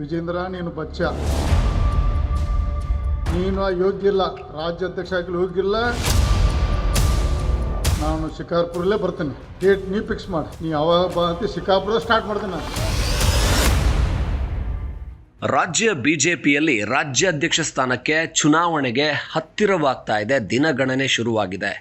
ವಿಜೇಂದ್ರ, ನೀನು ಬಚ್ಚ. ನೀನು ಯೋಗ್ಯ ಇಲ್ಲ ರಾಜ್ಯಾಧ್ಯಕ್ಷ ಆಗಲಿ ಇಲ್ಲ ನಾನು ಶಿಕಾರ್ಪುರಲ್ಲೇ ಬರ್ತೀನಿ. ಡೇಟ್ ನೀ ಫಿಕ್ಸ್ ಮಾಡಿ. ನೀ ಯಾವಾಗ ಬಾ ಅಂತ ಶಿಕಾರ್ಪುರ ಸ್ಟಾರ್ಟ್ ಮಾಡ್ತೀನಿ ನಾನು. ರಾಜ್ಯ ಬಿಜೆಪಿಯಲ್ಲಿ ರಾಜ್ಯಾಧ್ಯಕ್ಷ ಸ್ಥಾನಕ್ಕೆ ಚುನಾವಣೆಗೆ ಹತ್ತಿರವಾಗ್ತಾ ಇದೆ ದಿನಗಣನೆ ಶುರುವಾಗಿದೆ.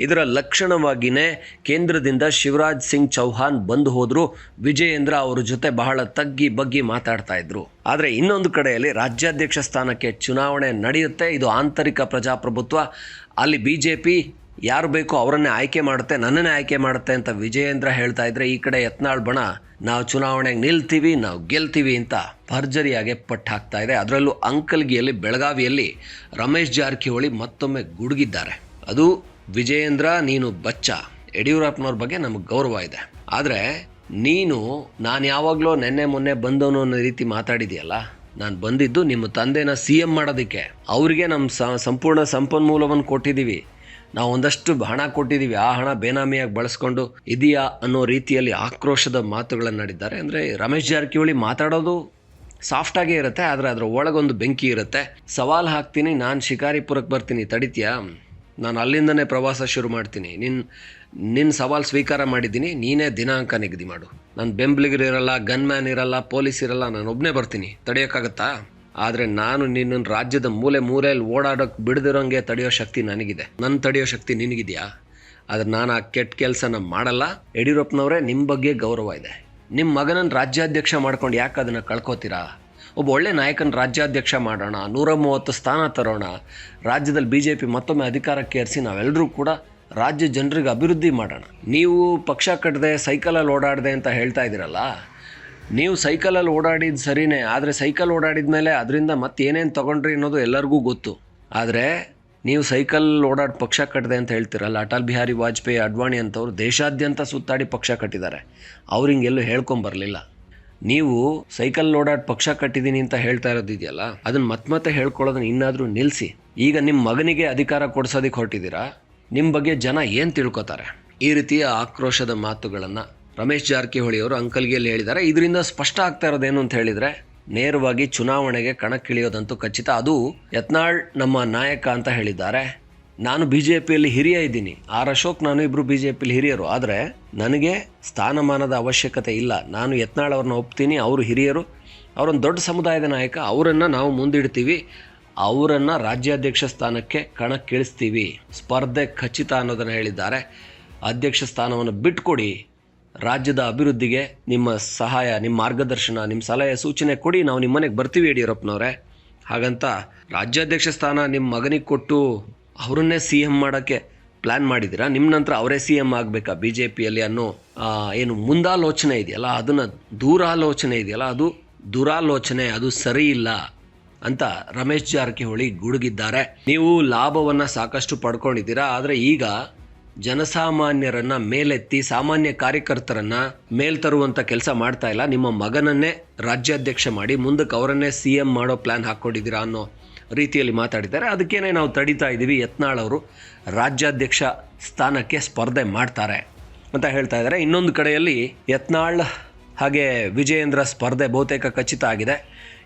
ಇದರ ಲಕ್ಷಣವಾಗಿಯೇ ಕೇಂದ್ರದಿಂದ ಶಿವರಾಜ್ ಸಿಂಗ್ ಚೌಹಾನ್ ಬಂದು ಹೋದರೂ. ವಿಜಯೇಂದ್ರ ಅವರ ಜೊತೆ ಬಹಳ ತಗ್ಗಿ ಬಗ್ಗಿ ಮಾತಾಡ್ತಾ ಇದ್ರು. ಆದರೆ ಇನ್ನೊಂದು ಕಡೆಯಲ್ಲಿ ರಾಜ್ಯಾಧ್ಯಕ್ಷ ಸ್ಥಾನಕ್ಕೆ ಚುನಾವಣೆ ನಡೆಯುತ್ತೆ. ಇದು ಆಂತರಿಕ ಪ್ರಜಾಪ್ರಭುತ್ವ. ಅಲ್ಲಿ ಬಿ ಜೆ ಪಿ ಯಾರು ಬೇಕೋ ಅವರನ್ನೇ ಆಯ್ಕೆ ಮಾಡುತ್ತೆ, ನನ್ನನ್ನೇ ಆಯ್ಕೆ ಮಾಡುತ್ತೆ ಅಂತ ವಿಜಯೇಂದ್ರ ಹೇಳ್ತಾ ಇದ್ರೆ, ಈ ಕಡೆ ಯತ್ನಾಳ್ ಬಣ, ನಾವು ಚುನಾವಣೆಗೆ ನಿಲ್ತೀವಿ, ನಾವು ಗೆಲ್ತೀವಿ ಅಂತ ಭರ್ಜರಿಯಾಗಿ ಪಟ್ಟು ಹಾಕ್ತಾ ಇದೆ. ಅದರಲ್ಲೂ ಅಂಕಲ್ಗಿಯಲ್ಲಿ, ಬೆಳಗಾವಿಯಲ್ಲಿ ರಮೇಶ್ ಜಾರಕಿಹೊಳಿ ಮತ್ತೊಮ್ಮೆ ಗುಡುಗಿದ್ದಾರೆ. ಅದು ವಿಜಯೇಂದ್ರ, ನೀನು ಬಚ್ಚ. ಯಡಿಯೂರಪ್ಪನವ್ರ ಬಗ್ಗೆ ನಮಗೆ ಗೌರವ ಇದೆ. ಆದರೆ, ನೀನು, ನಾನು ಯಾವಾಗಲೂ ನೆನ್ನೆ ಮೊನ್ನೆ ಬಂದವನು ಅನ್ನೋ ರೀತಿ ಮಾತಾಡಿದೆಯಲ್ಲ? ನಾನು ಬಂದಿದ್ದು ನಿಮ್ಮ ತಂದೆನ ಸಿ ಎಂ ಮಾಡೋದಕ್ಕೆ. ಅವರಿಗೆ ನಮ್ಮ ಸಂಪೂರ್ಣ ಸಂಪನ್ಮೂಲವನ್ನು ಕೊಟ್ಟಿದ್ದೀವಿ ನಾವು ಒಂದಷ್ಟು ಹಣ ಕೊಟ್ಟಿದ್ದೀವಿ ಆ ಹಣ ಬೇನಾಮಿಯಾಗಿ ಬಳಸ್ಕೊಂಡು ಇದೆಯಾ ಅನ್ನೋ ರೀತಿಯಲ್ಲಿ ಆಕ್ರೋಶದ ಮಾತುಗಳನ್ನಾಡಿದ್ದಾರೆ ಅಂದರೆ ರಮೇಶ್ ಜಾರಕಿಹೊಳಿ ಮಾತಾಡೋದು ಸಾಫ್ಟಾಗೇ ಇರುತ್ತೆ, ಆದರೆ ಅದರ ಒಳಗೊಂದು ಬೆಂಕಿ ಇರುತ್ತೆ. ಸವಾಲು ಹಾಕ್ತೀನಿ, ನಾನು ಶಿಕಾರಿಪುರಕ್ಕೆ ಬರ್ತೀನಿ. ತಡಿತೀಯಾ? ನಾನು ಅಲ್ಲಿಂದನೇ ಪ್ರವಾಸ ಶುರು ಮಾಡ್ತೀನಿ. ನಿನ್ನ ನಿನ್ನ ಸವಾಲು ಸ್ವೀಕಾರ ಮಾಡಿದ್ದೀನಿ. ನೀನೇ ದಿನಾಂಕ ನಿಗದಿ ಮಾಡು. ನನ್ನ ಬೆಂಬಲಿಗರು ಇರಲ್ಲ ಗನ್ ಮ್ಯಾನ್ ಇರಲ್ಲ, ಪೊಲೀಸ್ ಇರಲ್ಲ, ನಾನು ಒಬ್ಬನೇ ಬರ್ತೀನಿ. ತಡೆಯೋಕ್ಕಾಗತ್ತಾ? ಆದರೆ ನಾನು ನಿನ್ನನ್ನು ರಾಜ್ಯದ ಮೂಲೆ ಮೂಲೆಯಲ್ಲಿ ಓಡಾಡೋಕೆ ಬಿಡದಿರೋಂಗೆ ತಡೆಯೋ ಶಕ್ತಿ ನನಗಿದೆ. ನನ್ನ ತಡೆಯೋ ಶಕ್ತಿ ನಿನಗಿದೆಯಾ? ಆದರೆ ನಾನು ಆ ಕೆಟ್ಟ ಕೆಲಸನ ಮಾಡಲ್ಲ. ಯಡಿಯೂರಪ್ಪನವರೇ ನಿಮ್ಮ ಬಗ್ಗೆ ಗೌರವ ಇದೆ. ನಿಮ್ಮ ಮಗನನ್ನು ರಾಜ್ಯಾಧ್ಯಕ್ಷ ಮಾಡ್ಕೊಂಡು ಯಾಕೆ ಅದನ್ನು ಕಳ್ಕೊತೀರಾ? ಒಬ್ಬ ಒಳ್ಳೆ ನಾಯಕನ ರಾಜ್ಯಾಧ್ಯಕ್ಷ ಮಾಡೋಣ ನೂರ ಮೂವತ್ತು ಸ್ಥಾನ ತರೋಣ, ರಾಜ್ಯದಲ್ಲಿ ಬಿ ಜೆ ಪಿ ಮತ್ತೊಮ್ಮೆ ಅಧಿಕಾರಕ್ಕೆ ಏರಿಸಿ ನಾವೆಲ್ಲರೂ ಕೂಡ ರಾಜ್ಯ ಜನರಿಗೆ ಅಭಿವೃದ್ಧಿ ಮಾಡೋಣ. ನೀವು ಪಕ್ಷ ಕಟ್ಟದೆ ಸೈಕಲಲ್ಲಿ ಓಡಾಡದೆ ಅಂತ ಹೇಳ್ತಾ ಇದ್ದೀರಲ್ಲ? ನೀವು ಸೈಕಲಲ್ಲಿ ಓಡಾಡಿದ ಸರಿನೇ, ಆದರೆ ಸೈಕಲ್ ಓಡಾಡಿದ ಮೇಲೆ ಅದರಿಂದ ಮತ್ತೆ ಏನೇನು ತೊಗೊಂಡ್ರಿ ಅನ್ನೋದು ಎಲ್ಲರಿಗೂ ಗೊತ್ತು. ಆದರೆ ನೀವು ಸೈಕಲ್ ಓಡಾಡಿ ಪಕ್ಷ ಕಟ್ಟಿದೆ ಅಂತ ಹೇಳ್ತೀರಲ್ಲ, ಅಟಲ್ ಬಿಹಾರಿ ವಾಜಪೇಯಿ, ಅಡ್ವಾಣಿ ಅಂತವ್ರು ದೇಶಾದ್ಯಂತ ಸುತ್ತಾಡಿ ಪಕ್ಷ ಕಟ್ಟಿದ್ದಾರೆ. ಅವ್ರಿಗೆಲ್ಲೂ ಹೇಳ್ಕೊಂಬರಲಿಲ್ಲ. ನೀವು ಸೈಕಲ್ ಓಡಾಡ್ ಪಕ್ಷ ಕಟ್ಟಿದ್ದೀನಿ ಅಂತ ಹೇಳ್ತಾ ಇರೋದಿದೆಯಲ್ಲ ಅದನ್ನ ಮತ್ತೆ ಮತ್ತೆ ಹೇಳ್ಕೊಳ್ಳೋದನ್ನ ಇನ್ನಾದರೂ ನಿಲ್ಲಿಸಿ ಈಗ ನಿಮ್ಮ ಮಗನಿಗೆ ಅಧಿಕಾರ ಕೊಡ್ಸೋದಕ್ಕೆ ಹೊರಟಿದ್ದೀರಾ ನಿಮ್ಮ ಬಗ್ಗೆ ಜನ ಏನು ತಿಳ್ಕೊತಾರೆ? ಈ ರೀತಿಯ ಆಕ್ರೋಶದ ಮಾತುಗಳನ್ನು ರಮೇಶ್ ಜಾರಕಿಹೊಳಿ ಅವರು ಅಂಕಲ್ಗಿಯಲ್ಲಿ ಹೇಳಿದ್ದಾರೆ. ಇದರಿಂದ ಸ್ಪಷ್ಟ ಆಗ್ತಾ ಇರೋದೇನು ಅಂತ ಹೇಳಿದರೆ, ನೇರವಾಗಿ ಚುನಾವಣೆಗೆ ಕಣಕ್ಕಿಳಿಯೋದಂತೂ ಖಚಿತ. ಅದು ಯತ್ನಾಳ್ ನಮ್ಮ ನಾಯಕ ಅಂತ ಹೇಳಿದ್ದಾರೆ. ನಾನು ಬಿ ಜೆ ಪಿಯಲ್ಲಿ ಹಿರಿಯ ಇದ್ದೀನಿ. ಆರ್ ಅಶೋಕ್ ನಾನು ಇಬ್ಬರು ಬಿ ಜೆ ಪಿಯಲ್ಲಿ ಹಿರಿಯರು. ಆದರೆ ನನಗೆ ಸ್ಥಾನಮಾನದ ಅವಶ್ಯಕತೆ ಇಲ್ಲ. ನಾನು ಯತ್ನಾಳ್ ಅವ್ರನ್ನ ಒಪ್ತೀನಿ. ಅವರು ಹಿರಿಯರು. ಅವರೊಂದು ದೊಡ್ಡ ಸಮುದಾಯದ ನಾಯಕ. ಅವರನ್ನು ನಾವು ಮುಂದಿಡ್ತೀವಿ. ಅವರನ್ನು ರಾಜ್ಯಾಧ್ಯಕ್ಷ ಸ್ಥಾನಕ್ಕೆ ಕಣಕ್ಕಿಳಿಸ್ತೀವಿ. ಸ್ಪರ್ಧೆ ಖಚಿತ ಅನ್ನೋದನ್ನು ಹೇಳಿದ್ದಾರೆ. ಅಧ್ಯಕ್ಷ ಸ್ಥಾನವನ್ನು ಬಿಟ್ಕೊಡಿ. ರಾಜ್ಯದ ಅಭಿವೃದ್ಧಿಗೆ ನಿಮ್ಮ ಸಹಾಯ, ನಿಮ್ಮ ಮಾರ್ಗದರ್ಶನ, ನಿಮ್ಮ ಸಲಹೆ, ಸೂಚನೆ ಕೊಡಿ. ನಾವು ನಿಮ್ಮ ಮನೆಗೆ ಬರ್ತೀವಿ ಯಡಿಯೂರಪ್ಪನವರೇ. ಹಾಗಂತ ರಾಜ್ಯಾಧ್ಯಕ್ಷ ಸ್ಥಾನ ನಿಮ್ಮ ಮಗನಿಗೆ ಕೊಟ್ಟು ಅವರನ್ನೇ ಸಿ ಎಂ ಮಾಡೋಕ್ಕೆ ಪ್ಲ್ಯಾನ್ ಮಾಡಿದ್ದೀರಾ? ನಿಮ್ಮ ನಂತರ ಅವರೇ ಸಿ ಎಂ ಆಗಬೇಕಾ ಬಿ ಜೆ ಪಿಯಲ್ಲಿ ಅನ್ನೋ ಏನು ಮುಂದಾಲೋಚನೆ ಇದೆಯಲ್ಲ? ಅದನ್ನು ದೂರಾಲೋಚನೆ ಇದೆಯಲ್ಲ? ಅದು ದುರಾಲೋಚನೆ, ಅದು ಸರಿ ಇಲ್ಲ ಅಂತ ರಮೇಶ್ ಜಾರಕಿಹೊಳಿ ಗುಡುಗಿದ್ದಾರೆ. ನೀವು ಲಾಭವನ್ನು ಸಾಕಷ್ಟು ಪಡ್ಕೊಂಡಿದ್ದೀರಾ, ಆದರೆ ಈಗ ಜನಸಾಮಾನ್ಯರನ್ನ ಮೇಲೆತ್ತಿ, ಸಾಮಾನ್ಯ ಕಾರ್ಯಕರ್ತರನ್ನ ಮೇಲ್ ತರುವಂತ ಕೆಲಸ ಮಾಡ್ತಾ ಇಲ್ಲ. ನಿಮ್ಮ ಮಗನನ್ನೇ ರಾಜ್ಯಾಧ್ಯಕ್ಷ ಮಾಡಿ, ಮುಂದಕ್ಕೆ ಅವರನ್ನೇ ಸಿ ಎಂ ಮಾಡೋ ಪ್ಲಾನ್ ಹಾಕ್ಕೊಂಡಿದ್ದೀರಾ ಅನ್ನೋ ರೀತಿಯಲ್ಲಿ ಮಾತಾಡಿದ್ದಾರೆ. ಅದಕ್ಕೇನೆ ನಾವು ತಡೀತಾ ಇದ್ದೀವಿ. ಯತ್ನಾಳ್ ಅವರು ರಾಜ್ಯಾಧ್ಯಕ್ಷ ಸ್ಥಾನಕ್ಕೆ ಸ್ಪರ್ಧೆ ಮಾಡ್ತಾರೆ ಅಂತ ಹೇಳ್ತಾ ಇದ್ದಾರೆ. ಇನ್ನೊಂದು ಕಡೆಯಲ್ಲಿ ಯತ್ನಾಳ್ ಹಾಗೆ ವಿಜಯೇಂದ್ರ ಸ್ಪರ್ಧೆ ಬಹುತೇಕ ಖಚಿತ ಆಗಿದೆ.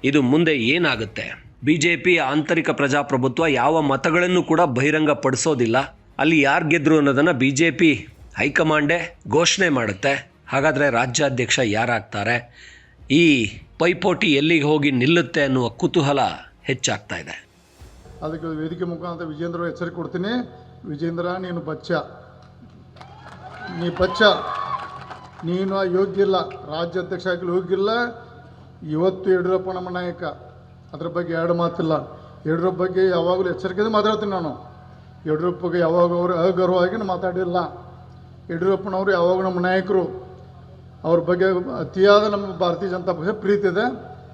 ಇದು ಮುಂದೆ ಏನಾಗುತ್ತೆ? ಬಿ ಜೆ ಪಿ ಆಂತರಿಕ ಪ್ರಜಾಪ್ರಭುತ್ವ ಯಾವ ಮತಗಳನ್ನು ಕೂಡ ಬಹಿರಂಗಪಡಿಸೋದಿಲ್ಲ. ಅಲ್ಲಿ ಯಾರು ಗೆದ್ರು ಅನ್ನೋದನ್ನು ಬಿ ಜೆ ಪಿ ಹೈಕಮಾಂಡೇ ಘೋಷಣೆ ಮಾಡುತ್ತೆ. ಹಾಗಾದರೆ ರಾಜ್ಯಾಧ್ಯಕ್ಷ ಯಾರಾಗ್ತಾರೆ? ಈ ಪೈಪೋಟಿ ಎಲ್ಲಿಗೆ ಹೋಗಿ ನಿಲ್ಲುತ್ತೆ ಅನ್ನುವ ಕುತೂಹಲ ಹೆಚ್ಚಾಗ್ತಾ ಇದೆ. ಅದಕ್ಕೆ ವೇದಿಕೆ ಮುಖಾಂತರ ವಿಜೇಂದ್ರ ಎಚ್ಚರಿಕೆ ಕೊಡ್ತೀನಿ. ವಿಜೇಂದ್ರ, ನೀನು ಬಚ್ಚ. ನೀ ಬಚ್ಚ. ನೀನು ಯೋಗ್ಯ ಇಲ್ಲ. ರಾಜ್ಯಾಧ್ಯಕ್ಷ ಆಗಲಿ ಯೋಗ್ಯ ಇಲ್ಲ ಇವತ್ತು ಯಡಿಯೂರಪ್ಪ ನಮ್ಮ ನಾಯಕ. ಅದ್ರ ಬಗ್ಗೆ ಎರಡು ಮಾತಿಲ್ಲ. ಯಡಿಯೂರಪ್ಪ ಬಗ್ಗೆ ಯಾವಾಗಲೂ ಎಚ್ಚರಿಕೆಯಿಂದ ಮಾತಾಡ್ತೀನಿ ನಾನು. ಯಡಿಯೂರಪ್ಪ ಬಗ್ಗೆ ಯಾವಾಗ ಅವರು ಅಗೌರವವಾಗಿ ಮಾತಾಡಿಲ್ಲ. ಯಡಿಯೂರಪ್ಪನವರು ಯಾವಾಗ ನಮ್ಮ ನಾಯಕರು. ಅವ್ರ ಬಗ್ಗೆ ಅತಿಯಾದ ನಮ್ಮ ಭಾರತೀಯ ಜನತಾ ಪಕ್ಷ ಪ್ರೀತಿ ಇದೆ.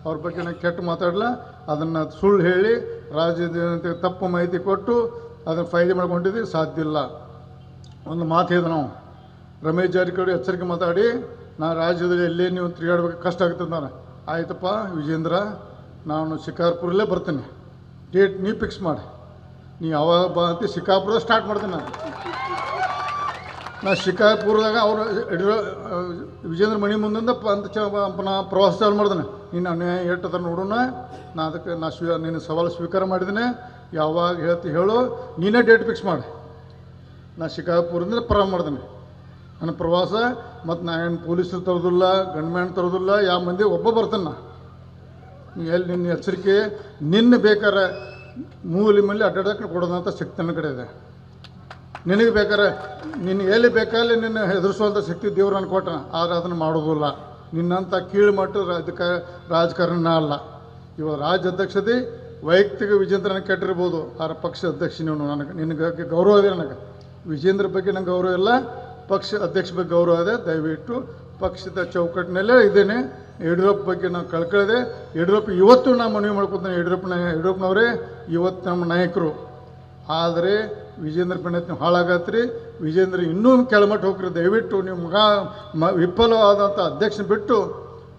ಅವ್ರ ಬಗ್ಗೆ ನಾನು ಕೆಟ್ಟು ಮಾತಾಡಲ್ಲ. ಅದನ್ನು ಸುಳ್ಳು ಹೇಳಿ ರಾಜ್ಯದ ತಪ್ಪು ಮಾಹಿತಿ ಕೊಟ್ಟು ಅದನ್ನು ಫೈದೆ ಮಾಡ್ಕೊಂಡಿದ್ದೀವಿ ಸಾಧ್ಯ ಇಲ್ಲ. ಒಂದು ಮಾತು ಹೇಳಿದ ನಾವು. ರಮೇಶ್ ಜಾರಕಿಹೊಳಿ ಎಚ್ಚರಿಕೆ ಮಾತಾಡಿ, ನಾ ರಾಜ್ಯದಲ್ಲಿ ಎಲ್ಲೇ ನೀವು ತಿರುಗಾಡ್ಬೇಕು, ಕಷ್ಟ ಆಗ್ತದೆ ನಾನು ಆಯ್ತಪ್ಪ ವಿಜೇಂದ್ರ ನಾನು ಶಿಕಾರ್ಪುರಲ್ಲೇ ಬರ್ತೀನಿ. ಡೇಟ್ ನೀವು ಫಿಕ್ಸ್ ಮಾಡಿ. ನೀ ಯಾವಾಗ ಬಾ ಅಂತ ಶಿಕಾರ್ಪುರ ಸ್ಟಾರ್ಟ್ ಮಾಡ್ತೀನಿ ನಾನು. ನಾ ಶಿಕಾರ್ಪುರದಾಗ ಅವರು ಯಡಿಯೂರ ವಿಜೇಂದ್ರ ಮಣಿ ಮುಂದಿಂದ ಅಂತ ಚ ನಾ ಪ್ರವಾಸ ಚಾಲು ಮಾಡಿದ್ನೆ. ನೀನು ಅನ್ಯಾಯ ಎಟ್ಟದ ನೋಡೋಣ ನಾ ಅದಕ್ಕೆ, ನಾ ಸ್ವೀ, ನಿನ್ನ ಸವಾಲು ಸ್ವೀಕಾರ ಮಾಡಿದ್ದೀನಿ ಯಾವಾಗ ಹೇಳ್ತಿ ಹೇಳು, ನೀನೇ ಡೇಟ್ ಫಿಕ್ಸ್ ಮಾಡಿ. ನಾ ಶಿಕಾರ್ಪುರದಿಂದ ಪ್ರಾರಂಭ ಮಾಡ್ದೆನಿ. ನನ್ನ ಪ್ರವಾಸ, ಮತ್ತು ನಾ ಏನು ಪೊಲೀಸರು ತರೋದಿಲ್ಲ ಗಂಡ್ಮ್ಯಾನ್ ತರೋದಿಲ್ಲ ಯಾವ ಮಂದಿ ಒಬ್ಬ ಬರ್ತಾನೆ. ನಾ ನೀ ಎಲ್ಲಿ, ನಿನ್ನ ಎಚ್ಚರಿಕೆ, ನಿನ್ನ ಬೇಕಾರೆ ಮೂಲಿ ಮೇಲೆ ಅಡ್ಡಾಡಕ್ಕೆ ಕೊಡೋದಂಥ ಶಕ್ತಿ ನನ್ನ ಕಡೆ ಇದೆ. ನಿನಗೆ ಬೇಕಾರೆ ನಿನ್ನ ಎಲ್ಲಿ ಬೇಕಲ್ಲಿ ನಿನ್ನ ಹೆದರಿಸುವಂಥ ಶಕ್ತಿ ದೇವ್ರು ನಾನು ಕೊಟ್ಟ. ಆದರೆ ಅದನ್ನು ಮಾಡೋದಿಲ್ಲ ನಿನ್ನಂಥ ಕೀಳು ಮಟ್ಟ ರಾಜಕ, ರಾಜಕಾರಣ ಅಲ್ಲ. ಇವಾಗ ರಾಜ್ಯ ಅಧ್ಯಕ್ಷತೆ ವೈಯಕ್ತಿಕ ವಿಜೇಂದ್ರನ ಕೆಟ್ಟಿರ್ಬೋದು. ಆದ್ರೆ ಪಕ್ಷ ಅಧ್ಯಕ್ಷ ನೀನು ನನಗೆ, ನಿನಗೆ ಗೌರವ ಇದೆ ನನಗೆ. ವಿಜೇಂದ್ರ ಬಗ್ಗೆ ನಂಗೆ ಗೌರವ ಇಲ್ಲ. ಪಕ್ಷ ಅಧ್ಯಕ್ಷ ಬಗ್ಗೆ ಗೌರವ ಇದೆ. ದಯವಿಟ್ಟು ಪಕ್ಷದ ಚೌಕಟ್ಟಿನಲ್ಲೇ ಇದ್ದೇನೆ. ಯಡಿಯೂರಪ್ಪ ಬಗ್ಗೆ ನಾವು ಕಳ್ಕೊಳ್ಳದೆ ಯಡಿಯೂರಪ್ಪ ಇವತ್ತು ನಾನು ಮನವಿ ಮಾಡ್ಕೊತಾನೆ. ಯಡಿಯೂರಪ್ಪನ, ಯಡಿಯೂರಪ್ಪನವರೇ ಇವತ್ತು ನಮ್ಮ ನಾಯಕರು. ಆದರೆ ವಿಜೇಂದ್ರ ಪಂಡಿತ್ ನೀವು ಹಾಳಾಗತ್ರಿ. ವಿಜೇಂದ್ರ ಇನ್ನೂ ಕೆಳಮಟ್ಟ ಹೋಗ್ರಿ. ದಯವಿಟ್ಟು ನಿಮ್ಮ ಮಗ ಮ ವಿಫಲವಾದಂಥ ಅಧ್ಯಕ್ಷನ ಬಿಟ್ಟು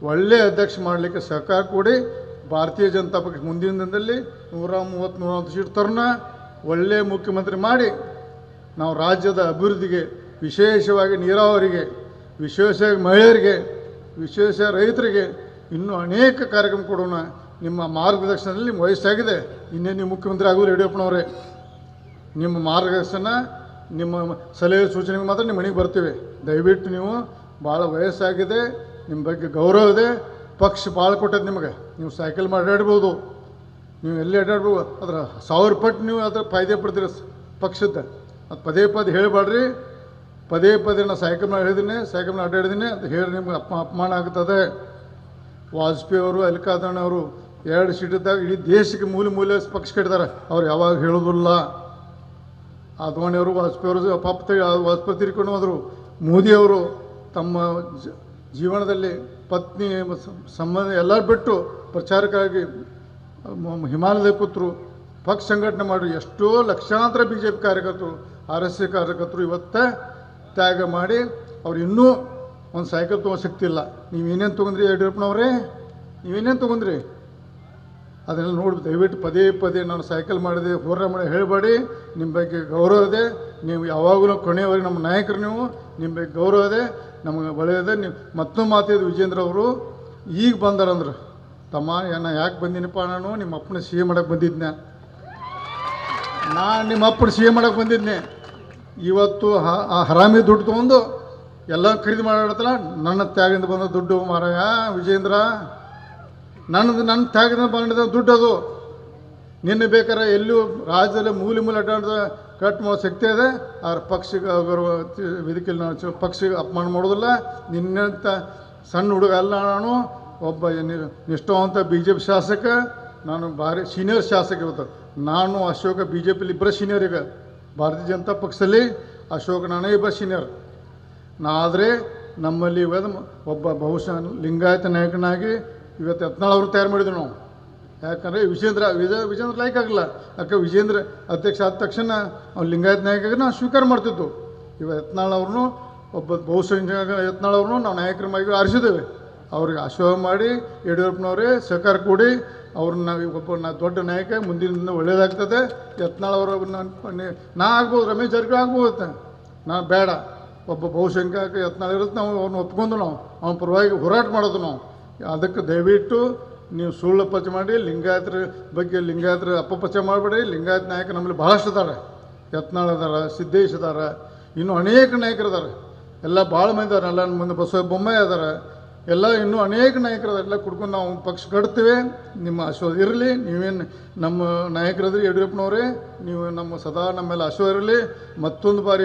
ಒಳ್ಳೆಯ ಅಧ್ಯಕ್ಷ ಮಾಡಲಿಕ್ಕೆ ಸಹಕಾರ ಕೊಡಿ. ಭಾರತೀಯ ಜನತಾ ಪಕ್ಷ ಮುಂದಿನ ದಿನದಲ್ಲಿ ನೂರ ಮೂವತ್ತು ನೂರ ಸೀಟ್ ತರೋಣ. ಒಳ್ಳೆಯ ಮುಖ್ಯಮಂತ್ರಿ ಮಾಡಿ. ನಾವು ರಾಜ್ಯದ ಅಭಿವೃದ್ಧಿಗೆ, ವಿಶೇಷವಾಗಿ ನೀರಾವರಿಗೆ, ವಿಶೇಷವಾಗಿ ಮಹಿಳೆಯರಿಗೆ, ವಿಶೇಷ ರೈತರಿಗೆ ಇನ್ನೂ ಅನೇಕ ಕಾರ್ಯಕ್ರಮ ಕೊಡೋಣ. ನಿಮ್ಮ ಮಾರ್ಗದರ್ಶನದಲ್ಲಿ ವಯಸ್ಸಾಗಿದೆ. ಇನ್ನೇ ನೀವು ಮುಖ್ಯಮಂತ್ರಿ ಆಗೋದು ಯಡಿಯೂರಪ್ಪನವರೇ. ನಿಮ್ಮ ಮಾರ್ಗದರ್ಶನ, ನಿಮ್ಮ ಸಲಹೆ ಸೂಚನೆಗೆ ಮಾತ್ರ ನಿಮ್ಮ ಮನೆಗೆ ಬರ್ತೀವಿ. ದಯವಿಟ್ಟು ನೀವು ಭಾಳ ವಯಸ್ಸಾಗಿದೆ, ನಿಮ್ಮ ಬಗ್ಗೆ ಗೌರವ ಇದೆ, ಪಕ್ಷ ಭಾಳ ಕೊಟ್ಟದ್ದು ನಿಮಗೆ. ನೀವು ಸೈಕಲ್ ಮಾಡಿ ಅಡ್ಡಾಡ್ಬೋದು. ನೀವು ಎಲ್ಲಿ ಅಡ್ಡಾಡ್ಬೋದು? ಅದರ ಸಾವಿರ ಪಟ್ಟು ನೀವು ಅದರ ಫಾಯ್ದೆ ಪಡ್ತೀರ ಪಕ್ಷದ. ಅದು ಪದೇ ಪದೇ ಹೇಳಬೇಡ್ರಿ ಪದೇ ಪದೇ ನಾನು ಸೈಕಲ್ ಮಾಡಿ ಹೇಳಿದ್ದೀನಿ, ಸೈಕಲ್ ಮಾಡಿ ಅಡ್ಡಾಡಿದ್ದೀನಿ, ಅದು ಹೇಳಿ ನಿಮ್ಗೆ ಅಪ್ಮ ಅಪಮಾನ ಆಗ್ತದೆ. ವಾಜಪೇಯಿ ಅವರು ಅಲ್ಕಾದಣ್ಣ ಅವರು, ಎರಡು ಸೀಟಿದ್ದಾಗ ಇಡೀ ದೇಶಕ್ಕೆ ಮೂಲೆ ಮೂಲೆ ಪಕ್ಷ ಕಟ್ಟಿದ್ದಾರೆ. ಅವ್ರು ಯಾವಾಗ ಹೇಳೋದಿಲ್ಲ ಅದ್ವಾಣಿಯವರು ವಾಜಪೇಯಿ ಅವರು ಪಾಪ ವಾಜಪೇಯಿ ತಿರ್ಕೊಂಡು ಹೋದರು. ಮೋದಿಯವರು ತಮ್ಮ ಜೀವನದಲ್ಲಿ ಪತ್ನಿ ಸಂಬಂಧ ಎಲ್ಲ ಬಿಟ್ಟು ಪ್ರಚಾರಕ್ಕಾಗಿ ಹಿಮಾಲಯದ ಕೂತರು. ಪಕ್ಷ ಸಂಘಟನೆ ಮಾಡಿ ಎಷ್ಟೋ ಲಕ್ಷಾಂತರ ಬಿ ಜೆ ಪಿ ಕಾರ್ಯಕರ್ತರು, ಆರ್ ಎಸ್ ಎ ಕಾರ್ಯಕರ್ತರು ಇವತ್ತೇ ತ್ಯಾಗ ಮಾಡಿ ಅವ್ರು ಇನ್ನೂ ಒಂದು ಸೈಕಲ್ ತೊಗೊಂಡು ಶಕ್ತಿ ಇಲ್ಲ ನೀವು ಏನೇನು ತೊಗೊಂಡ್ರಿ ಯಡಿಯೂರಪ್ಪನವರೇ? ನೀವೇನೇನು ತೊಗೊಂಡ್ರಿ? ಅದನ್ನೆಲ್ಲ ನೋಡಿ ದಯವಿಟ್ಟು ಪದೇ ಪದೇ ನಾನು ಸೈಕಲ್ ಮಾಡಿದೆ, ಹೋರಾಟ ಮಾಡಿ ಹೇಳಬೇಡಿ. ನಿಮ್ಮ ಬಗ್ಗೆ ಗೌರವ ಇದೆ. ನೀವು ಯಾವಾಗಲೂ ಕೊನೆಯವರೆಗೆ ನಮ್ಮ ನಾಯಕರು ನೀವು. ನಿಮ್ಮ ಬಗ್ಗೆ ಗೌರವ ಇದೆ. ನಮಗೆ ಒಳ್ಳೆಯದೆ ನೀವು ಮತ್ತೊಂದು ಮಾತಿದ್ದು ವಿಜೇಂದ್ರ ಅವರು. ಈಗ ಬಂದಾರಂದ್ರೆ ತಮ್ಮ ನಾ ಯಾಕೆ ಬಂದಿನಪ್ಪ ನಾನು? ನಿಮ್ಮ ಅಪ್ಪನ ಸಿ ಎ ಮಾಡಕ್ಕೆ ಬಂದಿದ್ದೆ ನಾನು ನಿಮ್ಮ ಅಪ್ಪನ ಸಿ ಎ ಮಾಡಕ್ಕೆ ಬಂದಿದ್ದೆ ಇವತ್ತು ಆ ಹರಾಮಿ ದುಡ್ಡು ತೊಗೊಂಡು ಎಲ್ಲ ಖರೀದಿ ಮಾಡತ್ತಲ್ಲ ನನ್ನ ತ್ಯಾಗದಿಂದ ಬಂದ ದುಡ್ಡು ಮಾರಾಯ, ವಿಜೇಂದ್ರ. ನನ್ನದು ನನ್ನ ತ್ಯಾಗದ ಬಂಡದ ದುಡ್ಡು ಅದು. ನಿನ್ನೆ ಬೇಕಾರೆ ಎಲ್ಲೂ ರಾಜ್ಯದಲ್ಲಿ ಮೂಲೆ ಮೂಲೆ ಅಡ್ಡಾಡ್ದ ಕಟ್ ಮಾಡೋ ಶಕ್ತಿ ಇದೆ. ಆದ್ರೆ ಪಕ್ಷಿಗೆ ಗೌರವ ನಾನು ಪಕ್ಷಕ್ಕೆ ಅಪಮಾನ ಮಾಡೋದಿಲ್ಲ ನಿನ್ನಂಥ ಸಣ್ಣ ಹುಡುಗ ಅಲ್ಲ ನಾನು. ಒಬ್ಬ ನಿಷ್ಠಾವಂತ ಬಿ ಜೆ ಪಿ ಶಾಸಕ. ನಾನು ಭಾರಿ ಸೀನಿಯರ್ ಶಾಸಕ ಇವತ್ತು. ನಾನು ಅಶೋಕ ಬಿ ಜೆ ಪಿಲಿ ಇಬ್ಬರೇ ಸೀನಿಯರ್ ಈಗ. ಭಾರತೀಯ ಜನತಾ ಪಕ್ಷದಲ್ಲಿ ಅಶೋಕ ನಾನೇ ಇಬ್ಬರ ಸೀನಿಯರ್ ನಾ ಆದರೆ ನಮ್ಮಲ್ಲಿ ಒಬ್ಬ ಬಹುಶಃ ಲಿಂಗಾಯತ ನಾಯಕನಾಗಿ ಇವತ್ತು ಯತ್ನಾಳ್ ಅವರು ತಯಾರು ಮಾಡಿದ್ರು ನಾವು. ಯಾಕಂದರೆ ವಿಜೇಂದ್ರ ವಿಜಯ ವಿಜೇಂದ್ರ ಲೈಕ್ ಆಗಲ್ಲ. ಯಾಕೆ ವಿಜೇಂದ್ರ ಅಧ್ಯಕ್ಷ ಆದ ತಕ್ಷಣ ಅವ್ನು ಲಿಂಗಾಯತ ನಾಯಕ ನಾವು ಸ್ವೀಕಾರ ಮಾಡ್ತಿದ್ದು ಇವ ಯತ್ನಾಳ್ ಅವ್ರನ್ನು ಒಬ್ಬ ಬಹುಸಂಖ್ಯ ಯತ್ನಾಳ್ ಅವ್ರನ್ನು ನಾವು ನಾಯಕರ ಮಾಡಿ ಆರಿಸಿದ್ದೇವೆ. ಅವ್ರಿಗೆ ಆಶೀರ್ವಾದ ಮಾಡಿ ಯಡಿಯೂರಪ್ಪನವರೇ ಸಹಕಾರ ಕೊಡಿ. ಅವ್ರನ್ನ ಒಬ್ಬ ನಾ, ದೊಡ್ಡ ನಾಯಕ ಮುಂದಿನ ದಿನ ಒಳ್ಳೇದಾಗ್ತದೆ. ಯತ್ನಾಳ್ ಅವರ ನಾ ಆಗ್ಬೋದು, ರಮೇಶ್ ಜಾರಕಿಹೊಳಿ ಆಗ್ಬೋದು ನಾ ಬೇಡ. ಒಬ್ಬ ಬಹುಸಂಖ್ಯಾಕ ಯತ್ನಾಳ್ ಇರುತ್ತೆ, ನಾವು ಅವ್ನು ಒಪ್ಕೊಂಡು ನಾವು. ಅವನ ಪರವಾಗಿ ಹೋರಾಟ ಮಾಡೋದು ನಾವು. ಅದಕ್ಕೆ ದಯವಿಟ್ಟು ನೀವು ಸುಳ್ಳು ಪಚ ಮಾಡಿ, ಲಿಂಗಾಯತರ ಬಗ್ಗೆ ಲಿಂಗಾಯತರ ಅಪಪಚ ಮಾಡಬೇಡಿ. ಲಿಂಗಾಯತ ನಾಯಕ ನಮ್ಮಲ್ಲಿ ಭಾಳಷ್ಟು ಅದಾರೆ ಯತ್ನಾಳ್ ಅದಾರ ಸಿದ್ದೇಶ್ ಅದಾರ ಇನ್ನೂ ಅನೇಕ ನಾಯಕರು ಅದಾರೆ ಎಲ್ಲ ಭಾಳ ಮಂದಿ ಅದಾರೆ ಎಲ್ಲ ಮುಂದೆ ಬಸವ ಬೊಮ್ಮಾಯಿ ಅದಾರ ಎಲ್ಲ ಇನ್ನೂ ಅನೇಕ ನಾಯಕರು ಇದಾರೆ ಎಲ್ಲ ಕುಡ್ಕೊಂಡು ನಾವು ಪಕ್ಷ ಕಟ್ತೇವೆ. ನಿಮ್ಮ ಆಶೀರ್ವಾದ ಇರಲಿ. ನೀವೇನು ನಮ್ಮ ನಾಯಕರದ್ರಿ ಯಡಿಯೂರಪ್ಪನವರೇ, ನೀವು ನಮ್ಮ ಸದಾ ನಮ್ಮೆಲ್ಲ ಆಶೀರ್ವಾದ ಇರಲಿ. ಮತ್ತೊಂದು ಬಾರಿ